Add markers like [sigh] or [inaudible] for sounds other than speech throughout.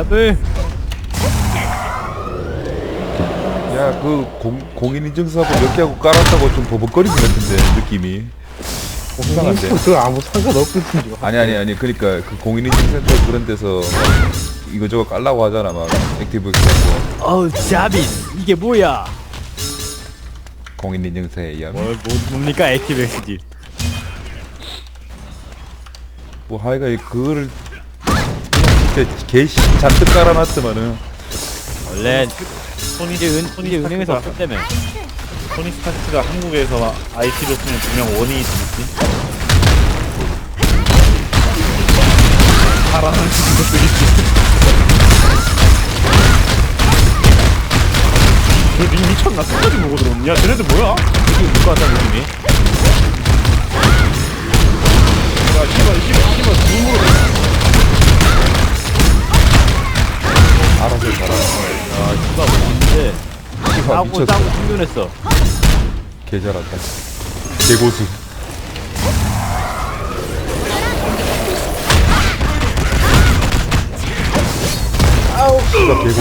잡을. 야 그 공인인증서하고 몇개 하고 깔았다고 좀 버벅거리는 것 같은데 느낌이. 이상한데. 그 아무 상관없거든요. 아니 아니 아니. 그러니까 그 공인인증센터 그런 데서 이거저거 깔라고 하잖아 막. 액티브 어우 자빈 이게 뭐야? 공인인증서에 의하면. 뭘 뭐, 뭡니까? 액티브 엑스지. 뭐 하여가 그거를 진짜 개 잔뜩 깔아놨더만은 원래 토니 이제, 은, 이제 은행에서 때문에 토니 스타크가 한국에서 IT로 쓰면 분명 원이 있지. 바라는 것도 있지. 저니 미쳤나? 끝까지 보고 들어오니? 야, 쟤네들 뭐야? 이게 누가 왔다 느낌이 야, 씨발, 씨발, 씨발, 눈으로. 알아서 잘하는 아 누가 뭔데 싸고 미쳤어 싸고 충전했어. 개 잘한다. 개고수. 아우 진짜 개고수.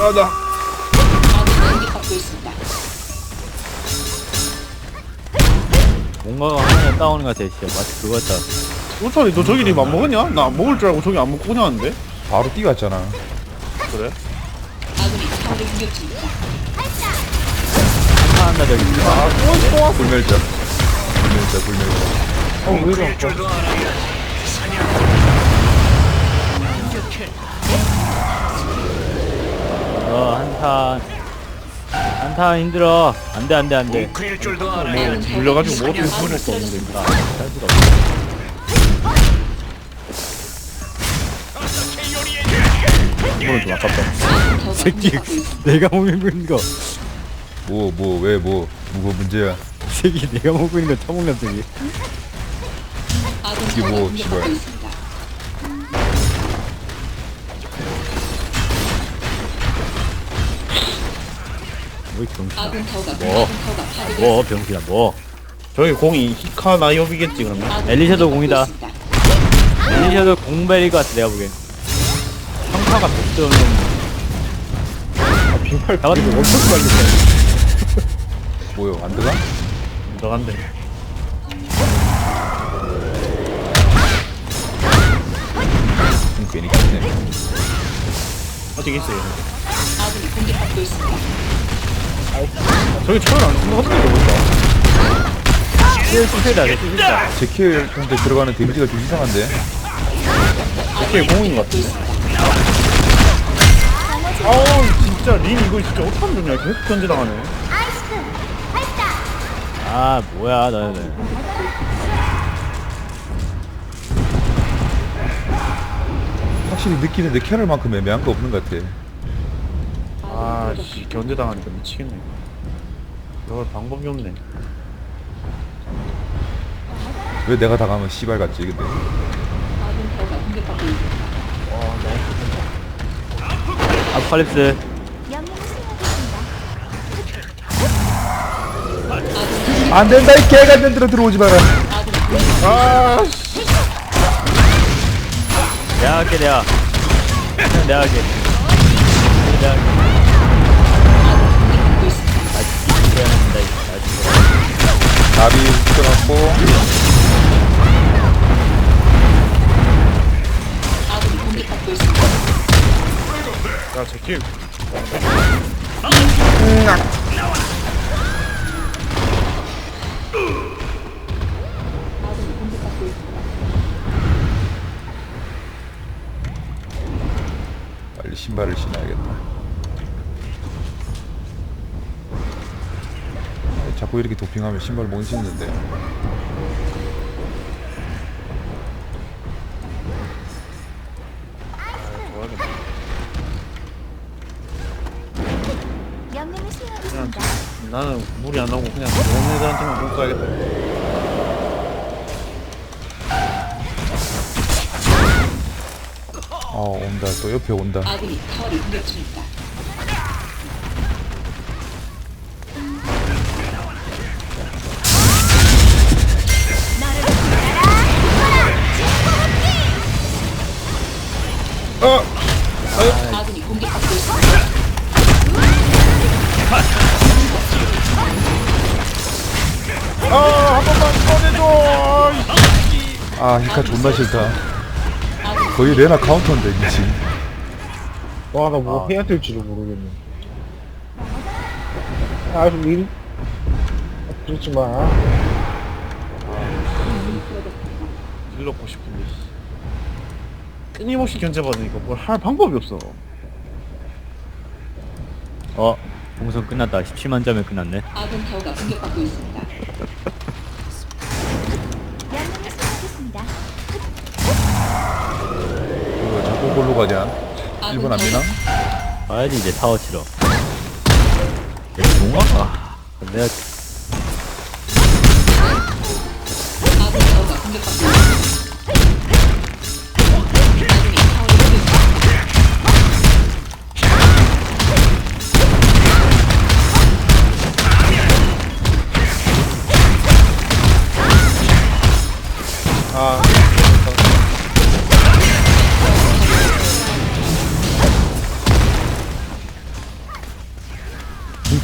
아, 나. 뭔가 하나 다운인 것 같아 진짜. 마치 그거 같다 울타리, 너 저기 립안 먹었냐? 나 안 먹을 줄 알고 저기 안 먹고 그냥 왔는데? 바로 뛰어왔잖아 그래? 하나 저기 불멸자 불멸자 불멸자 어, 왜 이래? 어 한탄 한탄 힘들어 안돼 안돼 안돼 뭐, 물려가지고 뭐 어떻게 쓰는 것도 없는데. 거는 좀 아깝다. [laughs] 새끼 내가 먹고 있는 거. 뭐 뭐 왜 뭐 뭐가 문제야? 새끼 내가 먹고 있는 거 처먹는 새끼 이게 뭐 씨발. 뭐 병신아. 뭐? 뭐 병신아 뭐? 저기 공이 히카 나이옵이겠지 그러면? 엘리샤도 공이다. 엘리샤도 공벨일 것 같아 내가 보기엔 평타가 백점 아 빙팔 나가지고 엄청 빨리 [laughs] 뭐요 안 들어가? 들어간대. 음, 괜히 겠네 아직 있어요. 저기 철안 같은데 보니까. 스페다 스페다 제킬 한테 들어가는 데미지가 좀 이상한데 오케이 공인 것 같아. 아우 진짜 린 이거 진짜 어떡하면 좋냐 계속 견제당하네. 아 뭐야 너네들 확실히 느끼는 데 캐럴 만큼 애매한 거 없는 것 같아 아씨 견제당하니까 미치겠네. 이걸 방법이 없네. 왜 내가 당하면 씨발 같지 근데 아포칼립스. 안 된다 이 개 같은 데로 들어오지 마라. 아 내가 할게 내가. 그냥 내가 할게. 내가 할게. 아 진짜 한다 이 나비 붙여갖고 야, 제킬. 빨리 신발을 신어야겠다. 자꾸 이렇게 도핑하면 신발 못 신는데 나는 무리 안 하고 그냥 좋은 애들한테만 공 쏴야겠다. 어 온다 또 옆에 온다 아군이 타워를 공격 중입니다. 아 아 히카 존나 싫다. 거의 레나 카운터인데 미친. 와 나 뭐 해야 될지를 모르겠네. 아 일... 아, 그러지 마. 일 넣고 싶은데 씨. 끊임없이 견제받으니까 뭘 할 방법이 없어. 어 동선 끝났다. 17만 점에 끝났네. 아군 타워가 공격받고 있습니다. 골로 가냐 1번 안 미나? 가야지 이제 타워 치러 야 동화? 아 내가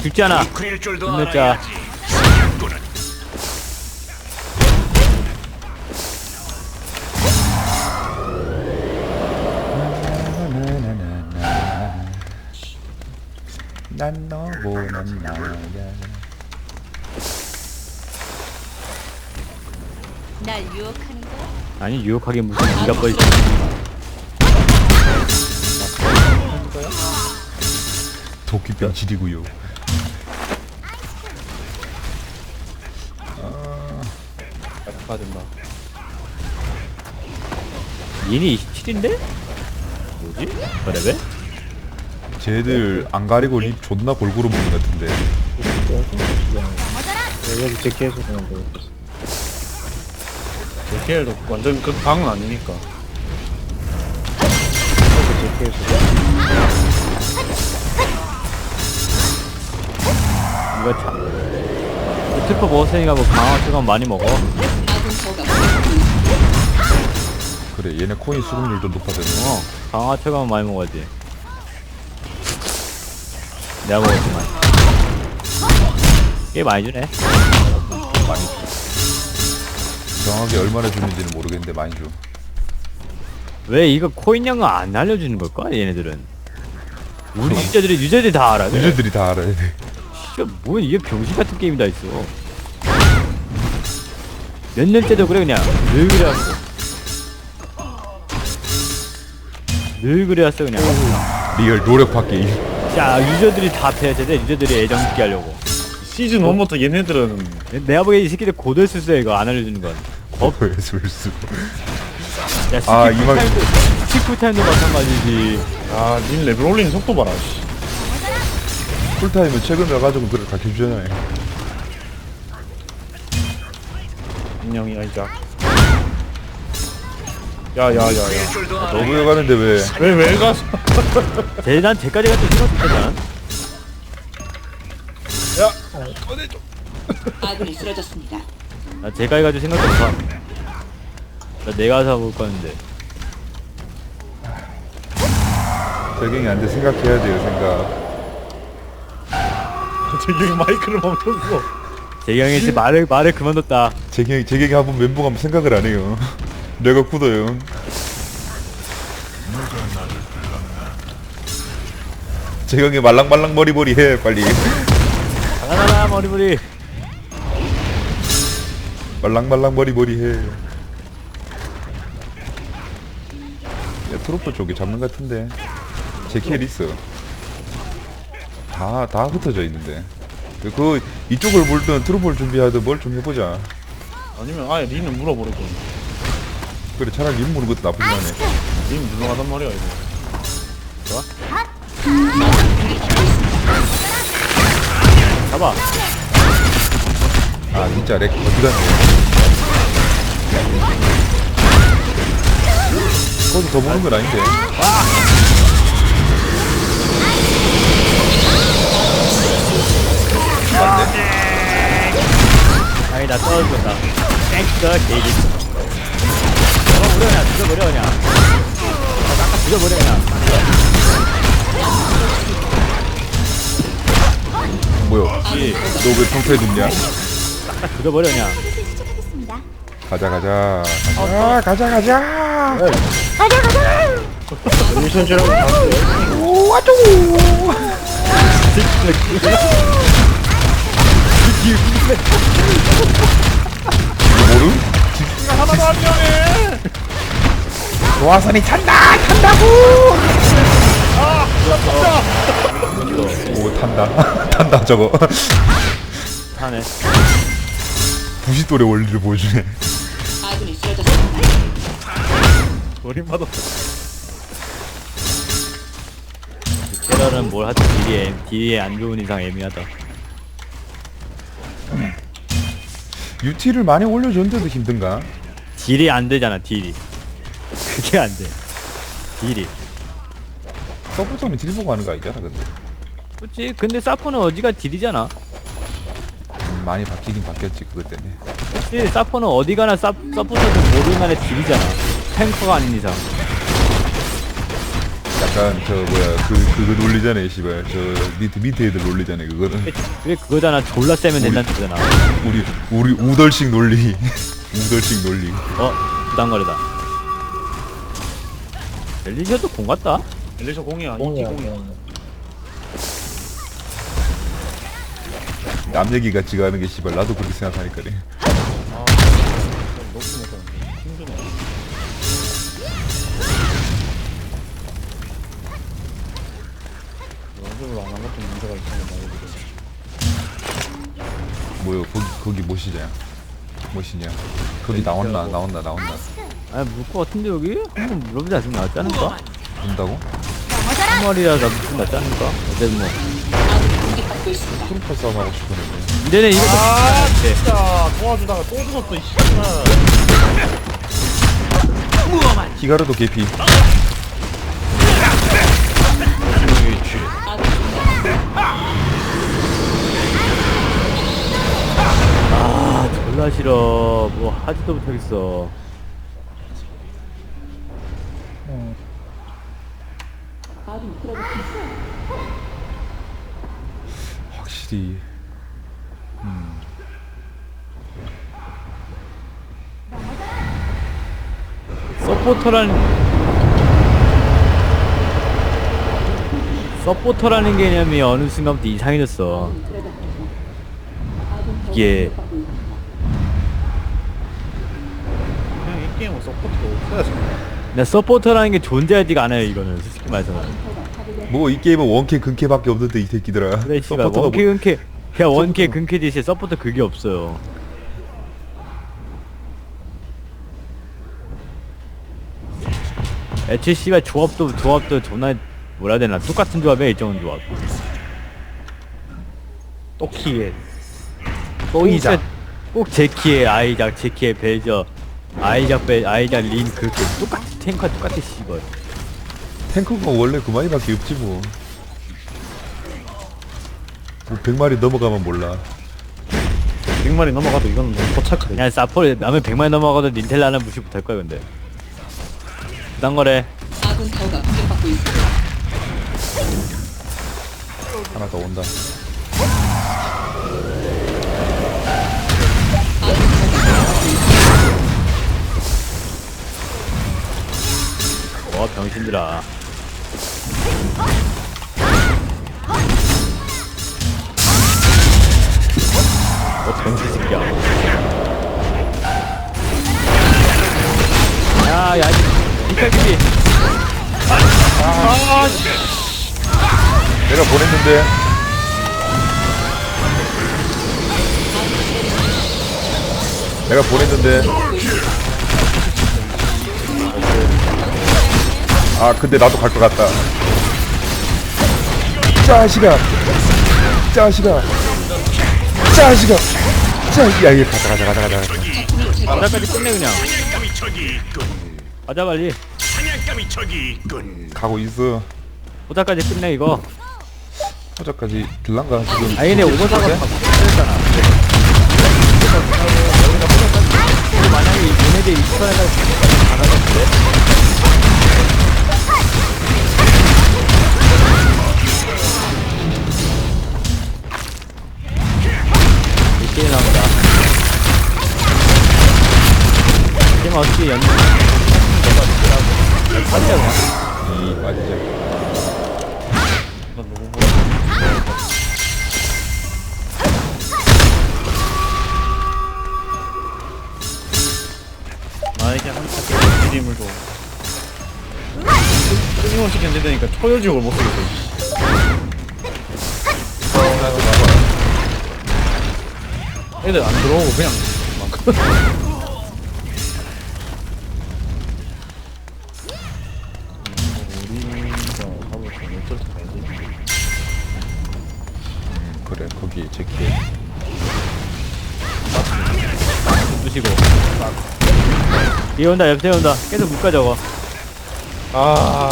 죽지 않아. 끝냈자. 난 너보는 나야. 날 유혹하는 거야? 아니 유혹하게 무슨 니가 뻘 도끼병 지리구요 받은다. 얘니 27인데? 뭐지? 그래 쟤들 안 가리고 립 존나 골고루 먹는 것 같은데. 네, 여기 제 계속 그냥 뭐 JKL도 완전 그 방은 아니니까. 제 계속 이거 참. 이 트리퍼 먹었으니까 뭐 강화 수감 많이 먹어 그래 얘네 코인 수급률도 높아졌네. 어 강화 체감 많이 먹어야지. 내가 먹었지만. 꽤 많이 주네. 많이 줘. 정확하게 얼마나 주는지는 모르겠는데 많이 줘. 왜 이거 코인량을 안 알려주는 걸까 얘네들은? 우리 유저들이 유저들이 다 알아 유저들이 다 알아야 돼. 진짜 뭐 이게 병신 같은 게임이 다 있어 몇 년째도 그래 그냥. 늘 그래왔어. 늘 그래왔어 그냥. 리얼 노력파 게임 자 유저들이 다 패야 돼. 유저들이 애정 있게 하려고. 시즌 1부터 얘네들은 내가 보기엔 이 새끼들 고됐었어 이거. 안 알려주는 건. 버퍼의 술수. 야, 아, 스킵 이만- 타임도, 스킵 타임도 마찬가지지. 아님 레벨 올리는 속도 봐라 씨. 쿨타임은 최근 와가지고 그래 다 켜주잖아요 안녕히 아이작 야야야야 너무 해가는데 왜 왜왜 가서 쟤, 난 쟤까지 갔다 생각했잖아. 아군이 쓰러졌습니다. 나 쟤까지 가지고 생각도 못함. 나 내가 사볼 거는데. 적용이 안 돼 생각해야 돼요 생각 저기 마이크를 멈췄어 재경이 씨 말을, 말을 그만뒀다. 제경이 제경이 한번 멘붕 하면 생각을 안 해요. [laughs] 내가 굳어요. 제경이 말랑말랑 머리머리 해 빨리. 가가나나 머리머리. 말랑말랑 머리머리 해. 야, 트로퍼 쪽에 잡는 것 같은데. 제킬 있어. 다 다 흩어져 있는데 그 이쪽을 물든 트로퍼를 준비하든 뭘 좀 해보자. 아니면 아예 린을 물어버릴 거야 그래 차라리 림 무는 것도 나쁘진 않네. 린 유명하단 말이야 이거. 잡아. 아 진짜 렉 어디 갔네. 거기서 더 보는 건 아닌데 아니, 나 떨어졌다. 땡큐다, 개기. 어, 우려 그냥, 죽여버려, 그냥. 나 깎았어. 죽여버려 그냥 뭐야 너왜 평소에 눕냐 죽여버려 그냥 시작하겠습니다. 가자 가자 가자 가자 가자 미션 지라고 봤어요. 모름? 하나도 안 미안해. 노아선이 탄다! 탄다고! 오 탄다. [laughs] 탄다 저거. 타네 부싯돌의 원리를 보여주네. 아군이 쓰러졌습니다. 머리마다 캐럴은 뭘 하든 딜이 애- 딜이 안 좋은 이상 애매하다 유티를 많이 올려줬는데도 힘든가? 딜이 안 되잖아 딜이. 그게 안돼. 딜이. 서포터는 딜 보고 하는 거 아니잖아 근데. 그렇지 근데 사포는 어디가 딜이잖아. 음, 많이 바뀌긴 바뀌었지 그것 때문에. 그렇지 사포는 어디 가나 사, 서포터도 모르는 안에 딜이잖아. 탱커가 아닌 이상 약간 저 뭐야 그 그거 놀리잖아요 씨발. 저 밑에 밑에 애들 놀리잖아요 그거는. 그게 그거잖아. 졸라 세면 된다는 거잖아. 우리 우리 우덜식 논리. [laughs] 우덜식 논리. 어 부당거리다. 엘리셔도 공 같다. 엘리셔 공이야. 인기 공이야. 공이야. 남 얘기 같지가 않은 게 씨발 나도 그렇게 생각하니까 래. 힘드네. 것도 문제가 있습니다. 뭐요 거기 거기 무엇이냐 무엇이냐 거기 나온나 나온나 나온나 아 물것 같은데 여기? 한번 물어보지 않으면 나왔지 않을까? 온다고? 한 마리라도 무슨 낫지 않을까? 어쨌든 뭐. 트루퍼 싸움 하고 싶었는데 이제는 이거 아 진짜 도와주다가 또 죽었어 이 씨발. 히가르도 개피 졸라 싫어 뭐 하지도 못하겠어. 확실히 서포터라는 서포터라는 개념이 어느 순간부터 이상해졌어 이게 그냥 이 게임은 나 서포터라는 게 존재하지가 않아요 이거는. 솔직히 말해서는 뭐 이 게임은 원캐 근캐밖에 없는데 이 새끼들아. 그래 씨발 서포터가 원캐 뭐, 근캐 그냥 원캐 근캐 디시에 서포터 그게 없어요. 애초에 씨발 조합도 조합도 존나 뭐라 해야 되나? 똑같은 조합이야 일정한 조합. 또키에. 꼭, 꼭 제키의 아이작 제키의 벨저 아이작 벨 아이작 린 그렇게 똑같이 탱크가 똑같아 씨발 탱커가 원래 그만이밖에 없지 뭐. 뭐 100마리 넘어가면 몰라. 100마리 넘어가도 이건 너무 포착하네. 그냥 사포를 남의 100만 넘어가도 닌텔라는 무시 못할 거야 근데 부당 거래 아군 타워가 공격받고 있습니다. 하나 더 온다. 어 병신들아. 어 병신 새끼야. 야야 이탈기비 내가 보냈는데. 내가 보냈는데 아 근데 나도 갈 것 같다. 짜식아. 짜식아. 짜식아. 짜야 얘 가자 가자 가자 가자 가자. 바닥까지 끝내 그냥. 가자 빨리. 가고 있어. 보다까지 끝내 이거. 호자까지 들란가 지금 아니 근데 오버사가 다 못했잖아. 만약에 얘네들 2편에다 안 이 연기. 빠지자 그냥 이 빠지자 나 너무 뭐 나에게 한타 게임 드림을 줘. 끊임없이 견제되니까 초요직을 못 쓰겠어 애들 안 들어오고 그냥 [laughs] 뒤에 온다 옆에 온다 계속 묶어 저거 아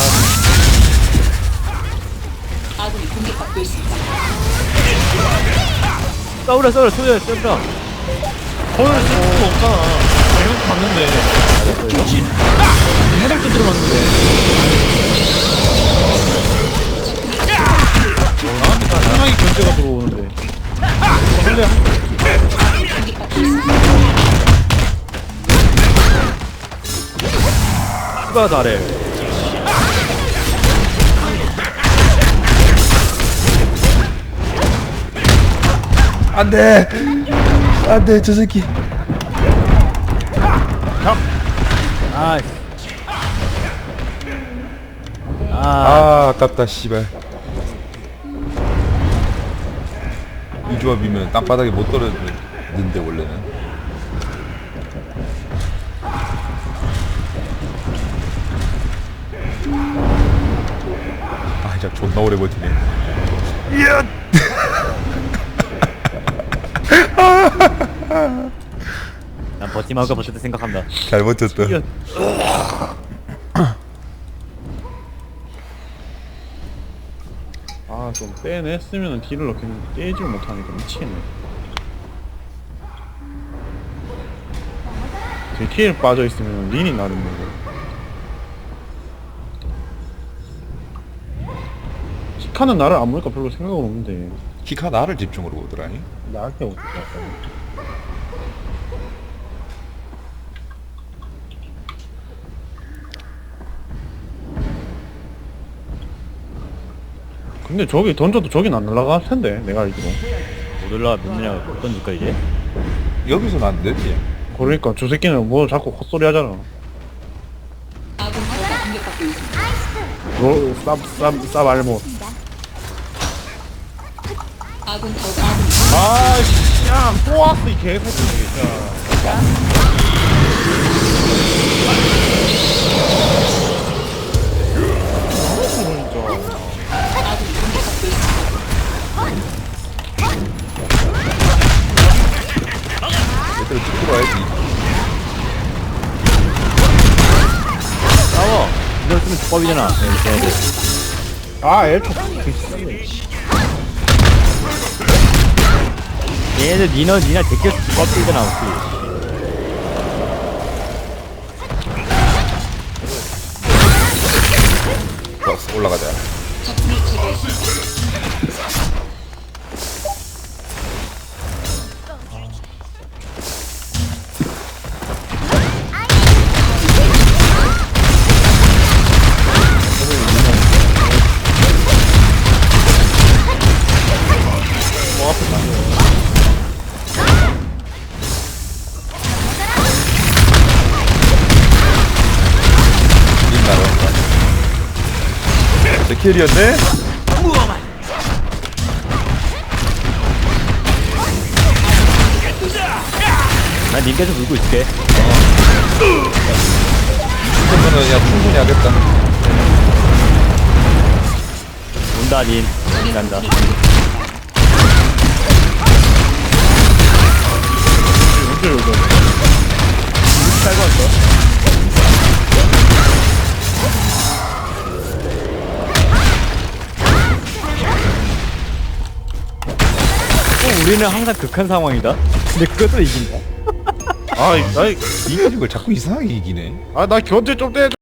아군이 공격받고 있습니다. 싸우라 싸우라 소리야 싸우라 거울 쓸 수가 없잖아. 계속 봤는데. 해당 때 들어봤 추가 잘해 안돼. 안돼 저 새끼. 아 아, 아. 아깝다 씨발. 이 조합이면 땅바닥에 못 떨어지는데 원래는 아 진짜 존나 오래 버티네. 난 버티마가 버텼다 생각한다. 잘 버텼다. 아, 좀 빼냈으면 딜을 넣겠는데, 떼지를 못하니까 미치겠네. 제딜 빠져있으면 린이 나르는 거. 히카는 나를 안 보니까 별로 생각은 없는데. 키카 나를 집중으로 보더라니 나한테 어떻게 할까 근데 저기 던져도 저긴 안 날아갈 텐데, 내가 알기로. 못 올라가 몇 년이나 어떤 줄까 이제 여기서는 안 되지 그러니까 저 새끼는 뭐 자꾸 헛소리 하잖아. 아군 타워가 공격받고 있습니다. 뭐, 쌉, 쌉, 쌉 알못. 아군 타워가 아군 아 씨, 야, 또 왔어, 이 개새끼, 진짜. 싸워 이럴 조법이잖아 걔네들 아 엘프 비슷하 얘네들 니너 니나 제껴서 혹시 좋았어. 올라가자 제키엘이었네? 난님 계속 물고 있을게 그러면은 야 충분히 하겠다 온다 닌 간다 언제 오죠? 살고 왔어 우리는 항상 극한 상황이다. 근데 그것도 이긴다. 아, 나, 이. 가지고 자꾸 이상하게 이기네. 아, 나 견제 좀 떼줘.